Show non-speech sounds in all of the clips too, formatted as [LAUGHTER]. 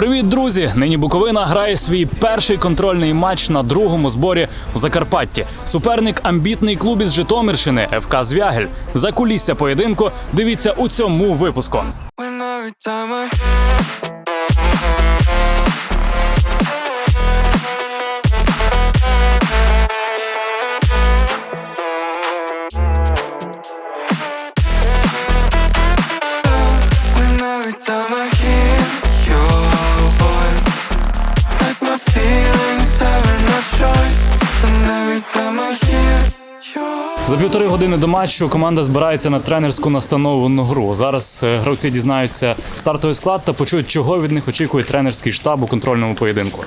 Привіт, друзі! Нині Буковина грає свій перший контрольний матч на другому зборі в Закарпатті. Суперник амбітний клуб із Житомирщини ФК Звягель. За кулісся поєдинку дивіться у цьому випуску. За півтори години до матчу команда збирається на тренерську настановлену гру. Зараз е, гравці дізнаються стартовий склад та почують, чого від них очікує тренерський штаб у контрольному поєдинку.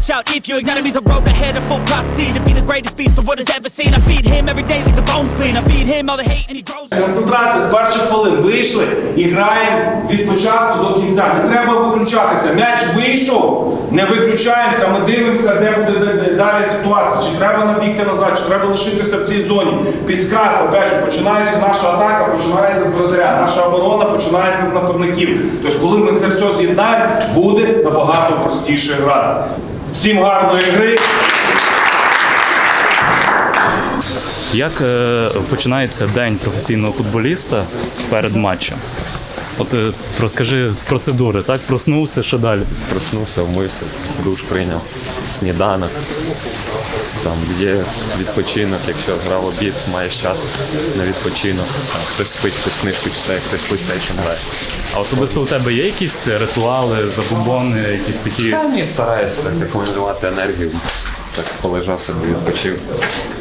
Watch out if you ignite me's a road ahead of full prophecy to be the greatest beast the world has ever seen. I feed him every day like the bones clean. I feed him all the hate and he grows. Концентрація з перших хвилин вийшли і граємо від початку до кінця. Не треба виключатися. М'яч вийшов, не виключаємося. Ми дивимося, де буде далі ситуація. Чи треба набігти назад, чи треба лишитися в цій зоні. Підсказка, же, починається наша атака, починається з вратаря. Наша оборона починається з нападників. Тобто, коли ми це все з'єднаємо, буде набагато простіше грати. Всім гарної гри. Як е, починається день професійного футболіста перед матчем? От е, розкажи процедури, так? Проснувся, що далі? Проснувся, вмився, душ прийняв, сніданок. Там є відпочинок, якщо грав обід, маєш час на відпочинок. Там, хтось спить, хтось книжку читає, хтось PlayStation грає. А особисто у тебе є якісь ритуали, забубони, якісь такі Я не стараюся так акумулювати енергію. Так полежав собі, відпочив.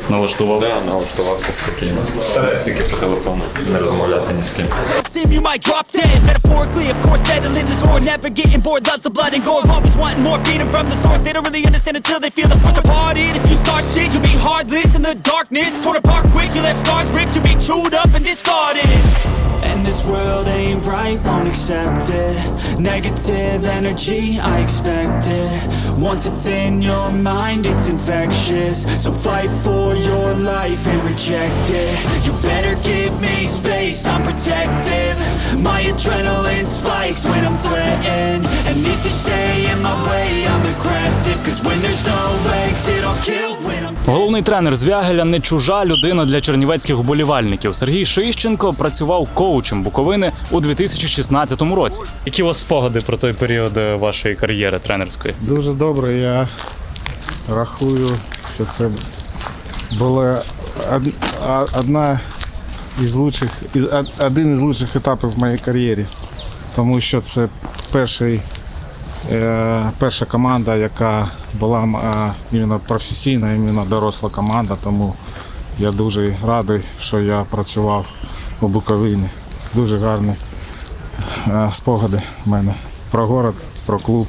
налаштувався? Да, налаштувався спокійно. Стараюсь тільки по телефону не розмовляти ні з ким. Sim, you might drop dead. Metaphorically, of course, settling the score. Never getting bored, loves the blood and gore. Always wanting more, feeding from the source. They don't really understand until they feel the force departed. If you start shit, you'll be heartless in the darkness. Torn apart quick, you left scars ripped. You'll be chewed up and discarded. World ain't right, won't accept it. Negative energy, I expect it. Once it's in your mind, it's infectious. So fight for your life and reject it. You better give space, I'm protective. My adrenaline spikes when I'm threatened. And if you stay in my way, I'm aggressive. Cause when there's no exit, I'll kill when I'm Головний тренер Звягеля не чужа людина для чернівецьких вболівальників. Сергій Шищенко працював коучем Буковини у 2016 році. Які у вас спогади про той період е, вашої кар'єри тренерської? Дуже добре. Я рахую, що це була одна із лучших, із, один із лучших етапів в моїй кар'єрі. Тому що це перший, е, перша команда, яка була е, професійна, іменно доросла команда. Тому я дуже радий, що я працював у Буковині. Дуже гарні е, спогади в мене про город, про клуб.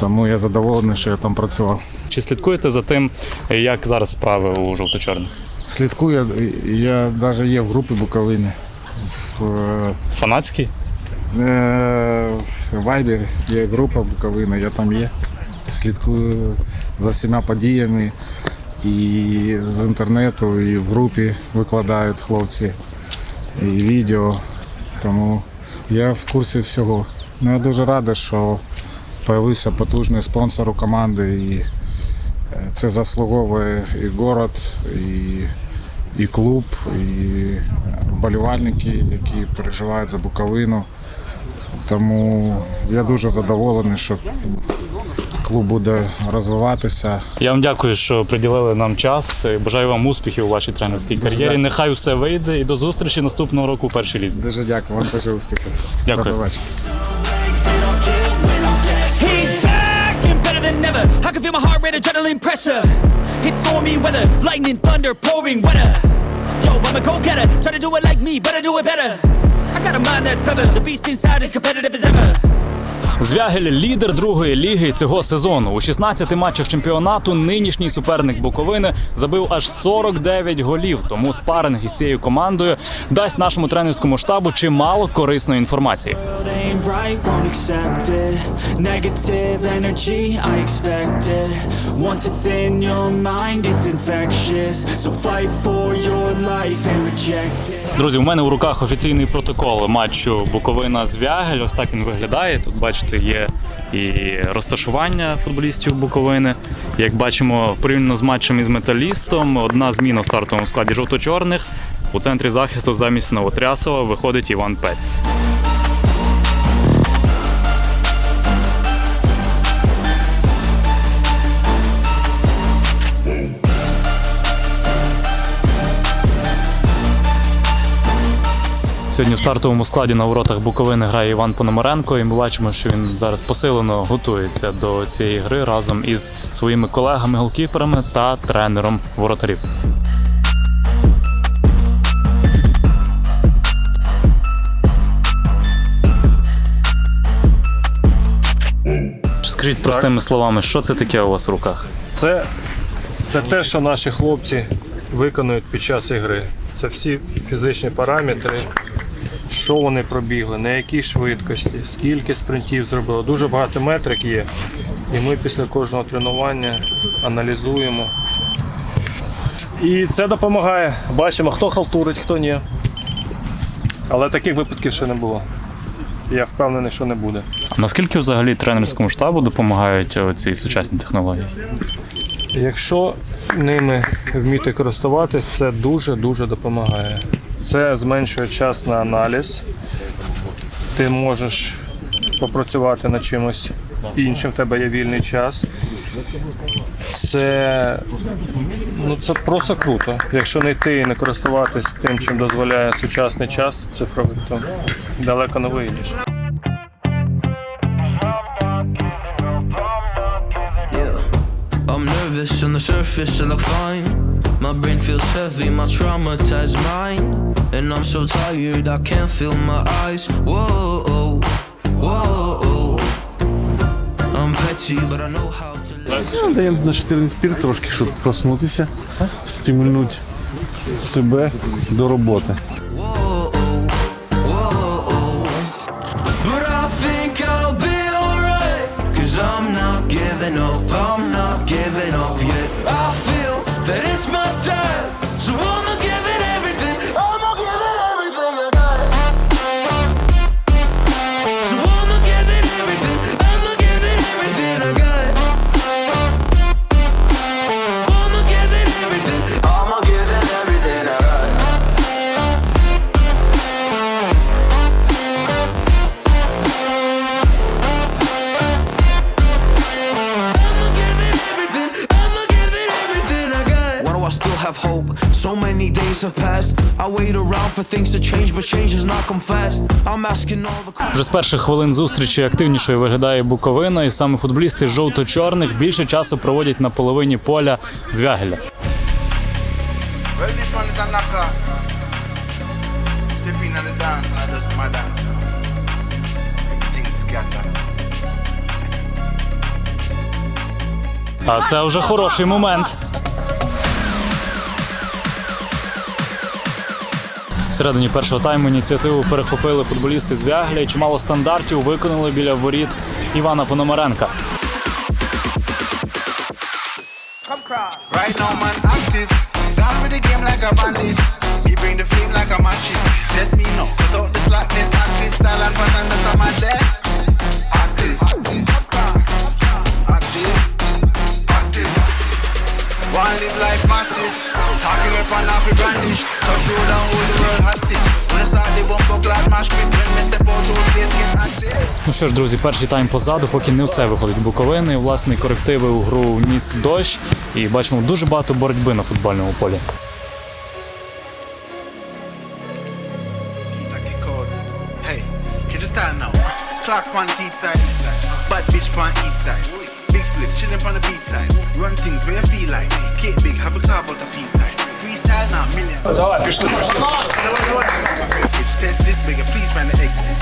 Тому я задоволений, що я там працював. Чи слідкуєте за тим, як зараз справи у жовто-чорних? Слідкую, я навіть є в групі Буковини. В е, Фанатський? е, в Viber є група Буковина, я там є. Слідкую за всіма подіями і з інтернету, і в групі викладають хлопці, і відео. Тому я в курсі всього. Ну, я дуже радий, що з'явився потужний спонсор у команди. І це заслуговує і город, і, і клуб, і вболівальники, які переживають за Буковину. Тому я дуже задоволений, що клуб буде розвиватися. Я вам дякую, що приділили нам час. Бажаю вам успіхів у вашій тренерській кар'єрі. Нехай все вийде і до зустрічі наступного року у першій лізі. Дуже дякую, вам теж успіхів. Дякую. I can feel my heart rate, adrenaline pressure. It's stormy weather, lightning, thunder, pouring weather. Yo, I'm a go-getter, try to do it like me, but do it better. I got a mind that's clever, the beast inside is competitive as ever. Звягель лідер другої ліги цього сезону. У 16 матчах чемпіонату нинішній суперник Буковини забив аж 49 голів. Тому спаринг із цією командою дасть нашому тренерському штабу чимало корисної інформації. Ain't right, won't accept it. Negative energy, I expect it. Once it's in your mind, it's infectious. So fight for your life and reject it. Друзі, у мене в руках офіційний протокол матчу Буковина Звягель. Ось так він виглядає. Тут бачите, є і розташування футболістів Буковини. Як бачимо, порівняно з матчем із металістом, одна зміна в стартовому складі жовто-чорних. У центрі захисту замість Новотрясова виходить Іван Пець. Сьогодні в стартовому складі на воротах Буковини грає Іван Пономаренко, і ми бачимо, що він зараз посилено готується до цієї гри разом із своїми колегами голкіперами та тренером воротарів. Скажіть простими словами, що це таке у вас в руках? Це, це те, що наші хлопці виконують під час ігри. Це всі фізичні параметри, що вони пробігли, на якій швидкості, скільки спринтів зробили. Дуже багато метрик є. І ми після кожного тренування аналізуємо. І це допомагає. Бачимо, хто халтурить, хто ні. Але таких випадків ще не було. Я впевнений, що не буде. А наскільки взагалі тренерському штабу допомагають ці сучасні технології? Якщо ними вміти користуватись, це дуже-дуже допомагає. Це зменшує час на аналіз. Ти можеш попрацювати над чимось іншим, в тебе є вільний час. Це, ну, це просто круто. Якщо не йти і не користуватись тим, чим дозволяє сучасний час цифровий, то далеко не вийдеш. Yeah. I'm nervous on the surface, I look fine. My brain feels heavy, my traumatized mind. And I'm so tired, I can't feel my eyes. Whoa, whoa. I'm petty, but I know how to live. Даємо на 14 спір трошки, щоб проснутися, стимульнути себе до роботи. Вже з перших хвилин зустрічі активнішою виглядає Буковина, і саме футболісти жовто-чорних більше часу проводять на половині поля Звягеля. А це вже хороший момент. Всередині першого тайму ініціативу перехопили футболісти з Вягля чимало стандартів виконали біля воріт Івана Пономаренка. One live life massive. Talking up and with brandish. Touch road and hold the world hostage. When I start the bumper glad mash pit. When me step out, old face get active. Ну що ж, друзі, перший тайм позаду, поки не все виходить Буковини. Власне, корективи у гру вніс дощ, і бачимо дуже багато боротьби на футбольному полі. Keep that kick out. Hey, can you stand now? Clocks on the east side. Bad bitch on each side. Big splits chilling on the beat side. Run things where you feel like. Cake big, have a carve out the peace side. Freestyle now, millions. Давай, пішли, пішли. Bitch, test this bigger, please find the exit.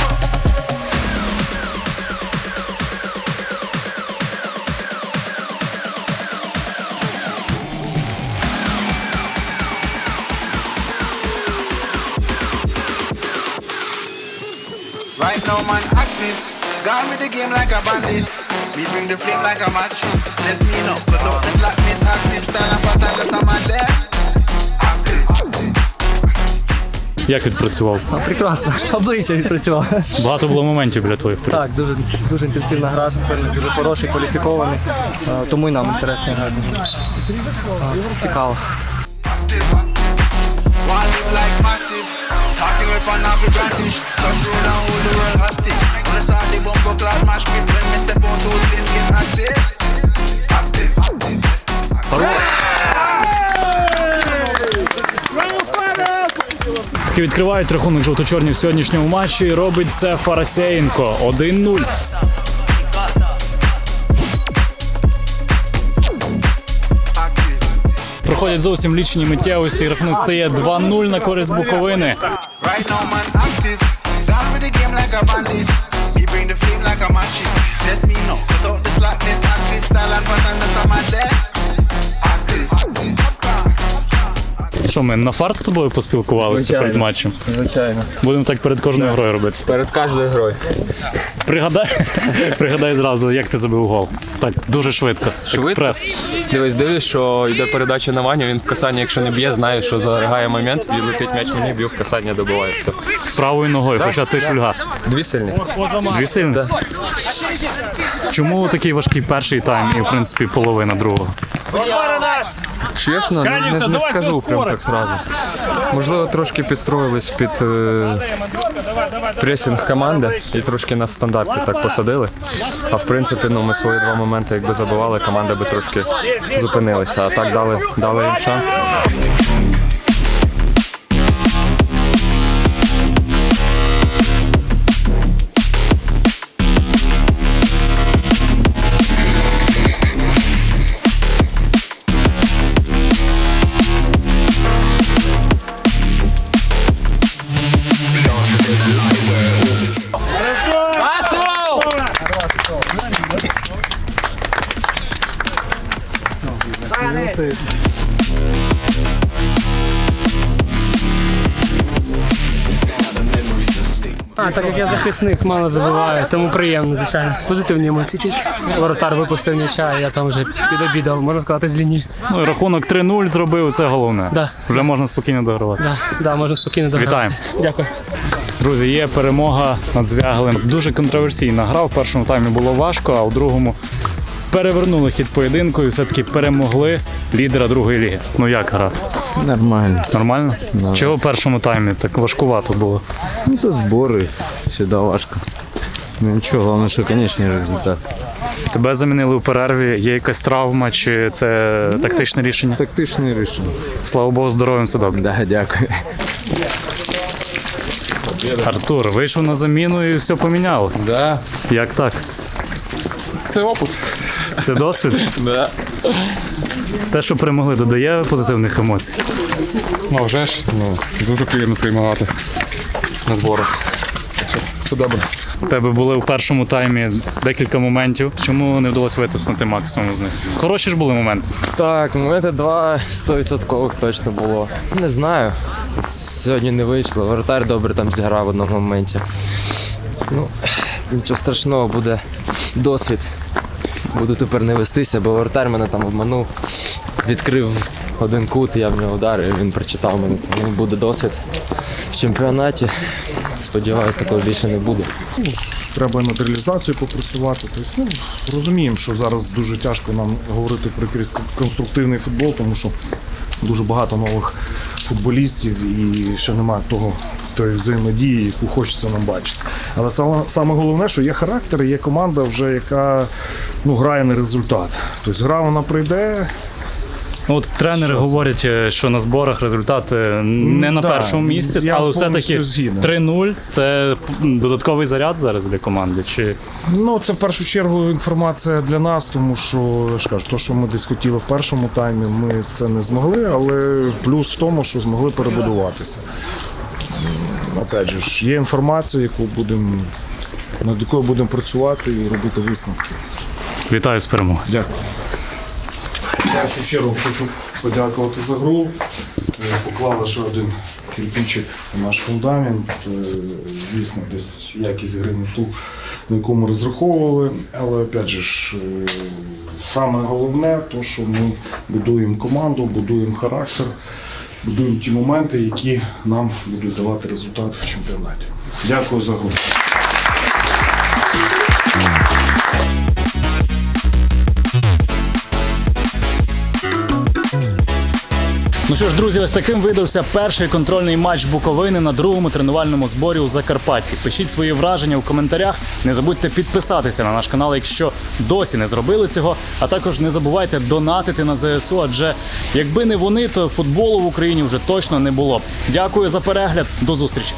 Right Right now, man, active. Gone with the game like a bandit. Me bring the flame like a mattress. Let's me know. Cut out the slackness, active. Stand up and tell us I'm a there. Як відпрацював? Прекрасно, [LAUGHS] обличчя відпрацював. Багато було моментів біля твоїх. Так, дуже дуже інтенсивна гра, суперник дуже хороший, кваліфікований. Тому і нам інтересно грати. Цікаво. One live like massive. Talking with on every brandish. Touch road and hold the world hostage. Wanna start the bumper clad mash pit when me step out to this get active. Які відкривають рахунок жовто-чорні в сьогоднішньому матчі. і Робить це Фарасєєнко 1-0. Проходять зовсім лічені миттєвості. і Рахунок стає 2-0 на користь Буковини. Like bandit. Me like know. Cut out the slackness, active style and pattern. That's there. Що ми на фарт з тобою поспілкувалися Звичайно. перед матчем? Звичайно. Будемо так перед кожною грою робити. Перед кожною грою. Пригадай, [LAUGHS] пригадай зразу, як ти забив гол. Так, дуже швидко. Експрес. Дивись, дивись, що йде передача на Ваню, він в касання, якщо не б'є, знає, що заригає момент, і летить м'яч мені, б'ю в касання, добиває все. Правою ногою, хоча ти шульга. Дві сильні. Дві сильні? Чому такий важкий перший тайм і, в принципі, половина другого? Чесно, не, не, не скажу прям так зразу. Можливо, трошки підстроїлись під е, пресінг команди і трошки на стандарти так посадили. А в принципі, ну, ми свої два моменти, якби забивали, команда би трошки зупинилася. А так дали, дали їм шанс. А, так як я захисник, мало забиваю, тому приємно, звичайно. Позитивні емоції тільки. Воротар випустив м'яча, я там вже підобідав, можна сказати, з лінії. Ну, і рахунок 3-0 зробив, це головне. Да. Вже можна спокійно догравати. Да, да, можна спокійно дограти. Вітаємо. Дякую. Друзі, є перемога над Звягелем. Дуже контроверсійна гра. В першому таймі було важко, а у другому перевернули хід поєдинку і все-таки перемогли лідера другої ліги. Ну як гра? Нормально. Нормально? Чого в першому таймі так важкувато було? Ну, то збори завжди важко. Ну нічого, головне, що конечний результат. Тебе замінили у перерві. Є якась травма, чи це тактичне рішення? Тактичне рішення. Слава Богу, здоров'ям все добре. Да, дякую. Артур вийшов на заміну і все помінялося. Да. Як так? Це опит. Це досвід? Да. Те, що перемогли, додає позитивних емоцій. А вже ж ну, дуже приємно приймати на зборах. Все добре. У тебе були у першому таймі декілька моментів. Чому не вдалося витиснути максимум з них? Хороші ж були моменти. Так, моменти два 100% точно було. Не знаю. Сьогодні не вийшло. Воротар добре там зіграв в одному моменті. Ну, нічого страшного, буде досвід. Буду тепер не вестися, бо воротар мене там обманув, відкрив один кут, я в нього ударив, він прочитав мене. Тому буде досвід в чемпіонаті. Сподіваюсь, такого більше не буде. треба над реалізацією попрацювати. Тобто, ну, розуміємо, що зараз дуже тяжко нам говорити про конструктивний футбол, тому що дуже багато нових футболістів і ще немає того тої взаємодії, яку хочеться нам бачити. Але саме, саме головне, що є характер, є команда, вже яка ну, грає на результат. Тобто гра вона прийде, От тренери Що говорять, е, що на зборах результати не на да, першому місці, я але все-таки 3-0 це додатковий заряд зараз для команди. Чи Ну, це в першу чергу інформація для нас, тому що я ж кажу, то, що ми десь хотіли в першому таймі, ми це не змогли, але плюс в тому, що змогли перебудуватися. Опять же, ж, є інформація, яку будемо над якою будемо працювати і робити висновки. вітаю з перемогою. Дякую. В першу чергу хочу подякувати за гру. Е, Поклали ще один кирпичик на наш фундамент. Е, звісно, десь якість гри не ту, на яку ми розраховували. Але опять же ж, е, саме головне, то, що ми будуємо команду, будуємо характер, будуємо ті моменти, які нам будуть давати результат в чемпіонаті. Дякую за гру. Ну що ж, друзі, ось таким видався перший контрольний матч Буковини на другому тренувальному зборі у Закарпатті. Пишіть свої враження у коментарях. Не забудьте підписатися на наш канал, якщо досі не зробили цього. А також не забувайте донатити на ЗСУ, адже якби не вони, то футболу в Україні вже точно не було. б. Дякую за перегляд. До зустрічі.